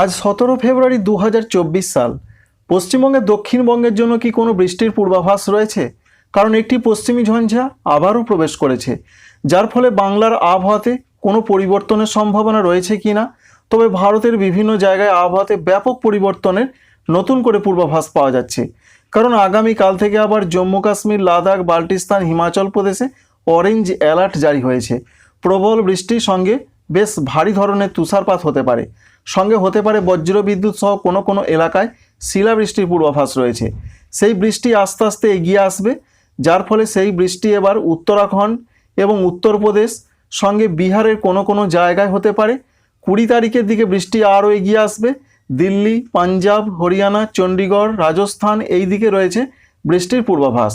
আজ সতেরো ফেব্রুয়ারি দু হাজার চব্বিশ সাল। পশ্চিমবঙ্গের দক্ষিণবঙ্গের জন্য কি কোনো বৃষ্টির পূর্বাভাস রয়েছে? কারণ একটি পশ্চিমী ঝঞ্ঝা আবারও প্রবেশ করেছে। যার ফলে বাংলার আবহাওয়াতে কোনো পরিবর্তনের সম্ভাবনা রয়েছে কি না? তবে ভারতের বিভিন্ন জায়গায় আবহাওয়াতে ব্যাপক পরিবর্তনের নতুন করে পূর্বাভাস পাওয়া যাচ্ছে। কারণ আগামীকাল থেকে আবার জম্মু কাশ্মীর, লাদাখ, বাল্টিস্তান, হিমাচল প্রদেশে অরেঞ্জ অ্যালার্ট জারি হয়েছে। প্রবল বৃষ্টির সঙ্গে বেশ ভারী ধরনের তুষারপাত হতে পারে। সঙ্গে হতে পারে বজ্র বিদ্যুৎ সহ কোনো কোনো এলাকায় শিলাবৃষ্টির পূর্বাভাস রয়েছে। সেই বৃষ্টি আস্তে আস্তে এগিয়ে আসবে, যার ফলে সেই বৃষ্টি এবার উত্তরাখণ্ড এবং উত্তরপ্রদেশ, সঙ্গে বিহারের কোনো কোনো জায়গায় হতে পারে। কুড়ি তারিখের দিকে বৃষ্টি আরও এগিয়ে আসবে। দিল্লি, পাঞ্জাব, হরিয়ানা, চণ্ডীগড়, রাজস্থান এই দিকে রয়েছে বৃষ্টির পূর্বাভাস।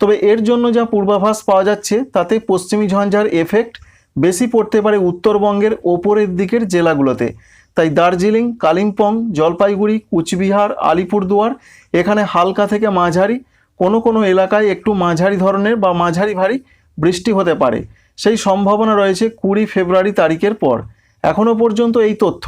তবে এর জন্য যা পূর্বাভাস পাওয়া যাচ্ছে, তাতে পশ্চিমী ঝঞ্ঝার এফেক্ট বেশি পড়তে পারে উত্তরবঙ্গের ওপরের দিকের জেলাগুলোতে। তাই দার্জিলিং, কালিম্পং, জলপাইগুড়ি, কুচবিহার, আলিপুরদুয়ার, এখানে হালকা থেকে মাঝারি, কোনো কোনো এলাকায় একটু মাঝারি ধরনের বা মাঝারি ভারী বৃষ্টি হতে পারে। সেই সম্ভাবনা রয়েছে কুড়ি ফেব্রুয়ারি তারিখের পর। এখনও পর্যন্ত এই তথ্য।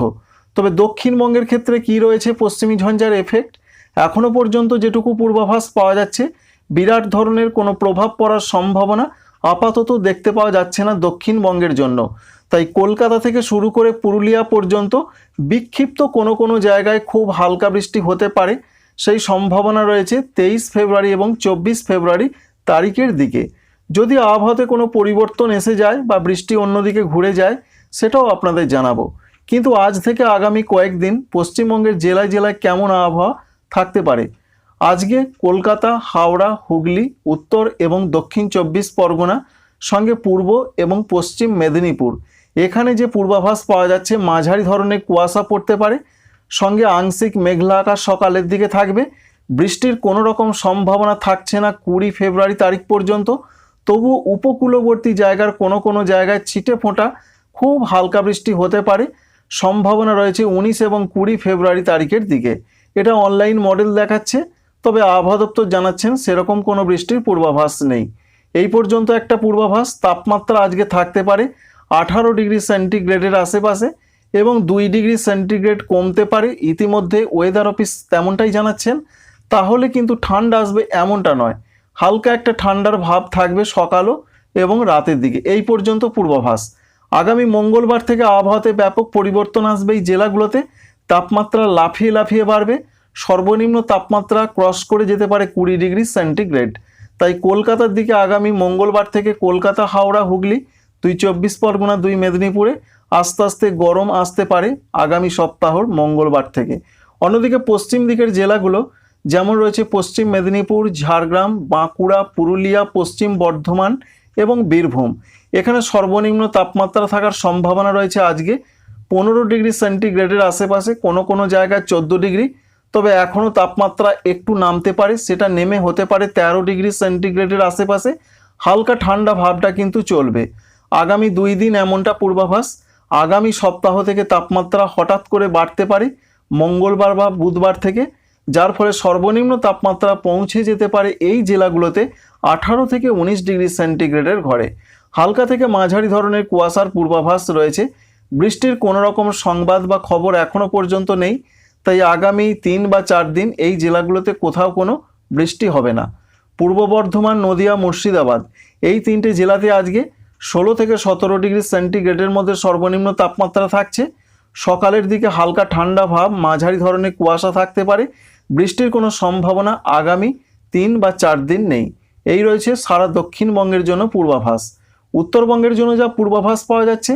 তবে দক্ষিণবঙ্গের ক্ষেত্রে কি রয়েছে পশ্চিমী ঝঞ্ঝার এফেক্ট এখনও পর্যন্ত যেটুকু পূর্বাভাস পাওয়া যাচ্ছে, বিরাট ধরনের কোনো প্রভাব পড়ার সম্ভাবনা আপাতত দেখতে পাওয়া যাচ্ছে না দক্ষিণবঙ্গের জন্য। তাই কলকাতা থেকে শুরু করে পুরুলিয়া পর্যন্ত বিক্ষিপ্ত কোনো কোনো জায়গায় খুব হালকা বৃষ্টি হতে পারে। সেই সম্ভাবনা রয়েছে তেইশ ফেব্রুয়ারি এবং চব্বিশ ফেব্রুয়ারি তারিখের দিকে। যদি আবহাওয়াতে কোনো পরিবর্তন এসে যায় বা বৃষ্টি অন্যদিকে ঘুরে যায়, সেটাও আপনাদের জানাব। কিন্তু আজ থেকে আগামী কয়েকদিন পশ্চিমবঙ্গের জেলায় জেলায় কেমন আবহাওয়া থাকতে পারে? আজকে কলকাতা, হাওড়া, হুগলি, উত্তর এবং দক্ষিণ চব্বিশ পরগনা, সঙ্গে পূর্ব এবং পশ্চিম মেদিনীপুর। এখানে যে পূর্বাভাস পাওয়া যাচ্ছে, মাঝারি ধরনের কুয়াশা পড়তে পারে। সঙ্গে আংশিক মেঘলা আকাশ সকালের দিকে থাকবে। বৃষ্টির কোনো রকম সম্ভাবনা থাকছে না কুড়ি ফেব্রুয়ারি তারিখ পর্যন্ত। তবু উপকূলবর্তী জায়গার কোনো কোনো জায়গায় ছিটে ফোঁটা খুব হালকা বৃষ্টি হতে পারে। সম্ভাবনা রয়েছে উনিশ এবং কুড়ি ফেব্রুয়ারি তারিখের দিকে। এটা অনলাইন মডেল দেখাচ্ছে, তবে আবহাওয়া দপ্তর জানাচ্ছেন সেরকম কোনো বৃষ্টির পূর্বাভাস নেই। এই পর্যন্ত একটা পূর্বাভাস, তাপমাত্রা আজকে থাকতে পারে আঠারো ডিগ্রি সেন্টিগ্রেডের আশেপাশে এবং দুই ডিগ্রি সেন্টিগ্রেড কমতে পারে। ইতিমধ্যে ওয়েদার অফিস তেমনটাই জানাচ্ছেন। তাহলে কিন্তু ঠান্ডা আসবে এমনটা নয়। হালকা একটা ঠান্ডার ভাব থাকবে সকালও এবং রাতের দিকে। এই পর্যন্ত পূর্বাভাস। আগামী মঙ্গলবার থেকে আবহাওয়াতে ব্যাপক পরিবর্তন আসবে এই জেলাগুলোতে। তাপমাত্রা লাফিয়ে লাফিয়ে বাড়বে। সর্বনিম্ন তাপমাত্রা ক্রস করে যেতে পারে কুড়ি ডিগ্রি সেন্টিগ্রেড। তাই কলকাতার দিকে আগামী মঙ্গলবার থেকে কলকাতা, হাওড়া, হুগলি দুই চব্বিশ পরগনা, দুই মেদিনীপুরে আস্তে আস্তে গরম আসতে পারে আগামী সপ্তাহর মঙ্গলবার থেকে। অন্যদিকে পশ্চিম দিকের জেলাগুলো যেমন রয়েছে পশ্চিম মেদিনীপুর, ঝাড়গ্রাম, বাঁকুড়া, পুরুলিয়া, পশ্চিম বর্ধমান এবং বীরভূম। এখানে সর্বনিম্ন তাপমাত্রা থাকার সম্ভাবনা রয়েছে আজকে। পনেরো ডিগ্রি সেন্টিগ্রেডের আশেপাশে কোনো কোনো জায়গায় চোদ্দ ডিগ্রি। তবে এখনও তাপমাত্রা একটু নামতে পারে, সেটা নেমে হতে পারে তেরো ডিগ্রি সেন্টিগ্রেডের আশেপাশে। হালকা ঠান্ডা ভাবটা কিন্তু চলবে। আগামী দুই দিন এমনটা পূর্বাভাস। আগামী সপ্তাহ থেকে তাপমাত্রা হঠাৎ করে বাড়তে পারে মঙ্গলবার বা বুধবার থেকে, যার ফলে সর্বনিম্ন তাপমাত্রা পৌঁছে যেতে পারে এই জেলাগুলোতে আঠারো থেকে উনিশ ডিগ্রি সেন্টিগ্রেডের ঘরে। হালকা থেকে মাঝারি ধরনের কুয়াশার পূর্বাভাস রয়েছে। বৃষ্টির কোনো রকম সংবাদ বা খবর এখনও পর্যন্ত নেই, তাই আগামী তিন বা চার দিন এই জেলাগুলোতে কোথাও কোনো বৃষ্টি হবে না। পূর্ব বর্ধমান, নদিয়া, মুর্শিদাবাদ এই তিনটে জেলাতে আজকে ষোলো থেকে সতেরো ডিগ্রি সেন্টিগ্রেডের মধ্যে সর্বনিম্ন তাপমাত্রা থাকছে। সকালের দিকে হালকা ঠান্ডা ভাব, মাঝারি ধরনের কুয়াশা থাকতে পারে। বৃষ্টির কোনো সম্ভাবনা আগামী তিন বা চার দিন নেই। এই রয়েছে সারা দক্ষিণবঙ্গের জন্য পূর্বাভাস। উত্তরবঙ্গের জন্য যা পূর্বাভাস পাওয়া যাচ্ছে,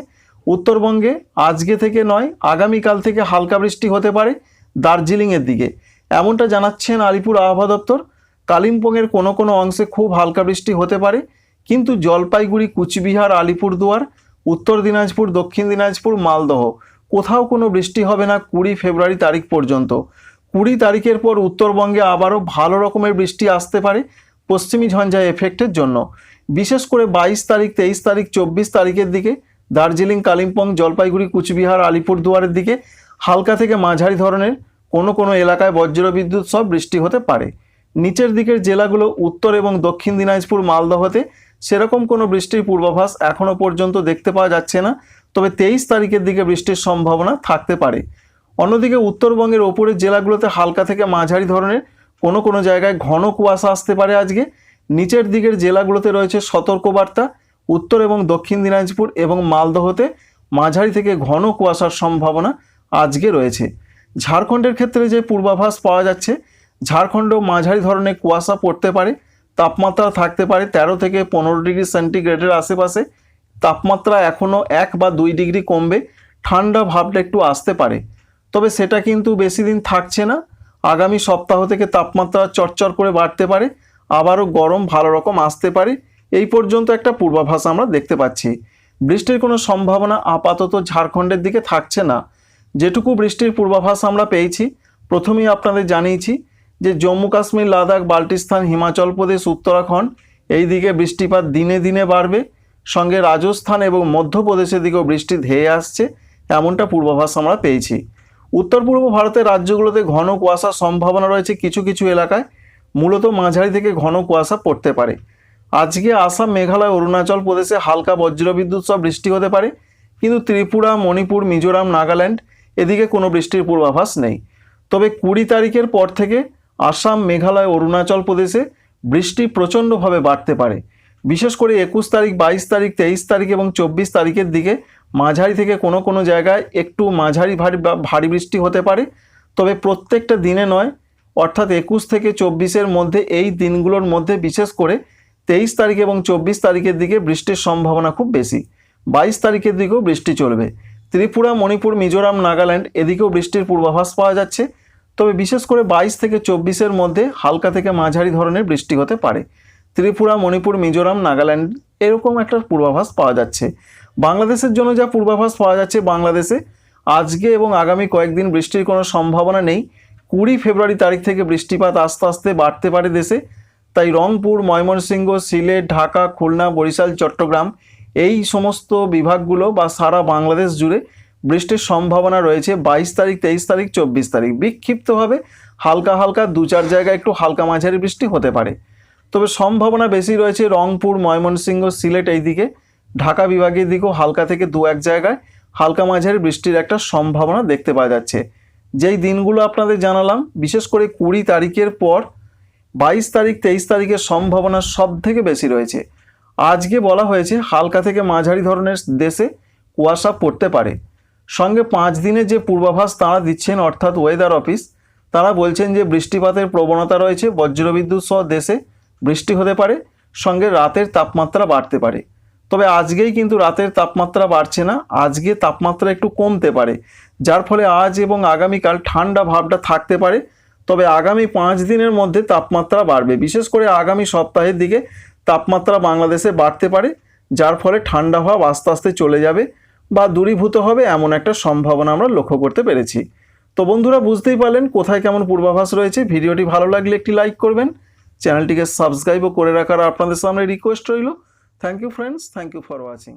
উত্তরবঙ্গে আজকে থেকে নয়, আগামীকাল থেকে হালকা বৃষ্টি হতে পারে দার্জিলিংয়ের দিকে। এমনটা জানাচ্ছেন আলিপুর আবহাওয়া দপ্তর। কালিম্পংয়ের কোনো কোনো অংশে খুব হালকা বৃষ্টি হতে পারে। কিন্তু জলপাইগুড়ি, কুচবিহার, আলিপুরদুয়ার, উত্তর দিনাজপুর, দক্ষিণ দিনাজপুর, মালদহ। কোথাও কোনো বৃষ্টি হবে না কুড়ি ফেব্রুয়ারি তারিখ পর্যন্ত। কুড়ি তারিখের পর উত্তরবঙ্গে আবারও ভালো রকমের বৃষ্টি আসতে পারে পশ্চিমী ঝঞ্ঝা এফেক্টের জন্য। বিশেষ করে বাইশ তারিখ, তেইশ তারিখ, চব্বিশ তারিখের দিকে দার্জিলিং, কালিম্পং, জলপাইগুড়ি, কুচবিহার, আলিপুরদুয়ারের দিকে হালকা থেকে মাঝারি ধরনের কোনো কোনো এলাকায় বজ্রবিদ্যুৎ সব বৃষ্টি হতে পারে। নিচের দিকের জেলাগুলো উত্তর এবং দক্ষিণ দিনাজপুর, মালদহতে সেরকম কোনো বৃষ্টির পূর্বাভাস এখনও পর্যন্ত দেখতে পাওয়া যাচ্ছে না, তবে তেইশ তারিখের দিকে বৃষ্টির সম্ভাবনা থাকতে পারে। অন্যদিকে উত্তরবঙ্গের ওপরের জেলাগুলোতে হালকা থেকে মাঝারি ধরনের কোনো কোনো জায়গায় ঘন কুয়াশা আসতে পারে আজকে। নিচের দিকের জেলাগুলোতে রয়েছে সতর্কবার্তা, উত্তর এবং দক্ষিণ দিনাজপুর এবং মালদহতে মাঝারি থেকে ঘন কুয়াশার সম্ভাবনা আজকে রয়েছে। ঝাড়খণ্ডের ক্ষেত্রে যে পূর্বাভাস পাওয়া যাচ্ছে, ঝাড়খণ্ডেও মাঝারি ধরনের কুয়াশা পড়তে পারে। তাপমাত্রা থাকতে পারে তেরো থেকে পনেরো ডিগ্রি সেন্টিগ্রেডের আশেপাশে। তাপমাত্রা এখনও এক বা দুই ডিগ্রি কমবে। ঠান্ডা ভাবটা একটু আসতে পারে। তবে সেটা কিন্তু বেশি দিন থাকছে না। আগামী সপ্তাহ থেকে তাপমাত্রা চটচর করে বাড়তে পারে। আবারও গরম ভালো রকম আসতে পারে। এই পর্যন্ত একটা পূর্বাভাস আমরা দেখতে পাচ্ছি। বৃষ্টির কোনো সম্ভাবনা আপাতত ঝাড়খণ্ডের দিকে থাকছে না। যেটুকু বৃষ্টির পূর্বাভাস আমরা পেয়েছি, প্রথমেই আপনাদের জানিয়েছি যে জম্মু কাশ্মীর, লাদাখ, বাল্টিস্তান, হিমাচল প্রদেশ, উত্তরাখণ্ড, এই দিকে বৃষ্টিপাত দিনে দিনে বাড়বে। সঙ্গে রাজস্থান এবং মধ্যপ্রদেশের দিকেও বৃষ্টি ধেয়ে আসছে, এমনটা পূর্বাভাস আমরা পেয়েছি। উত্তর পূর্ব ভারতের রাজ্যগুলোতে ঘন কুয়াশার সম্ভাবনা রয়েছে কিছু কিছু এলাকায়, মূলত মাঝারি থেকে ঘন কুয়াশা পড়তে পারে। আজকে আসাম, মেঘালয়, অরুণাচল প্রদেশে হালকা বজ্রবিদ্যুৎ সব বৃষ্টি হতে পারে, কিন্তু ত্রিপুরা, মণিপুর, মিজোরাম, নাগাল্যান্ড, এদিকে কোনো বৃষ্টির পূর্বাভাস নেই। তবে কুড়ি তারিখের পর থেকে আসাম, মেঘালয়, অরুণাচল প্রদেশে বৃষ্টি প্রচণ্ডভাবে বাড়তে পারে। বিশেষ করে একুশ তারিখ, বাইশ তারিখ, তেইশ তারিখ এবং চব্বিশ তারিখের দিকে মাঝারি থেকে কোনো কোনো জায়গায় একটু মাঝারি ভারী ভারী বৃষ্টি হতে পারে। তবে প্রত্যেকটা দিনে নয়, অর্থাৎ একুশ থেকে চব্বিশের মধ্যে এই দিনগুলোর মধ্যে বিশেষ করে তেইশ তারিখ এবং চব্বিশ তারিখের দিকে বৃষ্টির সম্ভাবনা খুব বেশি। বাইশ তারিখের দিকেও বৃষ্টি চলবে। ত্রিপুরা, মণিপুর, মিজোরাম, নাগাল্যান্ড এদিকেও বৃষ্টির পূর্বাভাস পাওয়া যাচ্ছে। তবে বিশেষ করে বাইশ থেকে চব্বিশের মধ্যে হালকা থেকে মাঝারি ধরনের বৃষ্টি হতে পারে। ত্রিপুরা, মণিপুর, মিজোরাম, নাগাল্যান্ড এরকম একটা পূর্বাভাস পাওয়া যাচ্ছে। বাংলাদেশের জন্য যা পূর্বাভাস পাওয়া যাচ্ছে বাংলাদেশে, আজকে এবং আগামী কয়েকদিন বৃষ্টির কোনো সম্ভাবনা নেই। কুড়ি ফেব্রুয়ারি তারিখ থেকে বৃষ্টিপাত আস্তে আস্তে বাড়তে পারে দেশে। তাই রংপুর, ময়মনসিংহ, সিলেট, ঢাকা, খুলনা, বরিশাল, চট্টগ্রাম এই সমস্ত বিভাগগুলো বা সারা বাংলাদেশ জুড়ে বৃষ্টির সম্ভাবনা রয়েছে বাইশ তারিখ, তেইশ তারিখ, চব্বিশ তারিখ। বিক্ষিপ্তভাবে হালকা হালকা দু চার জায়গায় একটু হালকা মাঝারি বৃষ্টি হতে পারে। তবে সম্ভাবনা বেশি রয়েছে রংপুর, ময়মনসিংহ, সিলেট এই দিকে ঢাকা বিভাগের দিকেও হালকা থেকে দু এক জায়গায় হালকা মাঝারি বৃষ্টির একটা সম্ভাবনা দেখতে পাওয়া যাচ্ছে। যেই দিনগুলো আপনাদের জানালাম, বিশেষ করে কুড়ি তারিখের পর বাইশ তারিখ, তেইশ তারিখের সম্ভাবনা সব থেকে বেশি রয়েছে। আজকে বলা হয়েছে হালকা থেকে মাঝারি ধরনের দেশে কুয়াশা পড়তে পারে। সঙ্গে পাঁচ দিনের যে পূর্বাভাস তারা দিচ্ছেন অর্থাৎ ওয়েদার অফিস তারা বলছেন যে বৃষ্টিপাতের প্রবণতা রয়েছে, বজ্রবিদ্যুৎ সহ দেশে বৃষ্টি হতে পারে, সঙ্গে রাতের তাপমাত্রা বাড়তে পারে। তবে আজকেই কিন্তু রাতের তাপমাত্রা বাড়ছে না, আজকে তাপমাত্রা একটু কমতে পারে, যার ফলে আজ এবং আগামীকাল ঠান্ডা ভাবটা থাকতে পারে, তবে আগামী পাঁচ দিনের মধ্যে তাপমাত্রা বাড়বে। বিশেষ করে আগামী সপ্তাহের দিকে তাপমাত্রা বাংলাদেশে বাড়তে পারে, যার ফলে ঠান্ডা ভাব আস্তে আস্তে চলে যাবে। বা দূরীভূত হবে এমন একটা সম্ভাবনা আমরা লক্ষ্য করতে পেরেছি। তো বন্ধুরা, বুঝতেই পারলেন কোথায় কেমন পূর্বাভাস রয়েছে। ভিডিওটি ভালো লাগলে একটি লাইক করবেন। চ্যানেলটিকে সাবস্ক্রাইবও করে রাখার আপনাদের সামনে রিকোয়েস্ট রইল। Thank you friends thank you for watching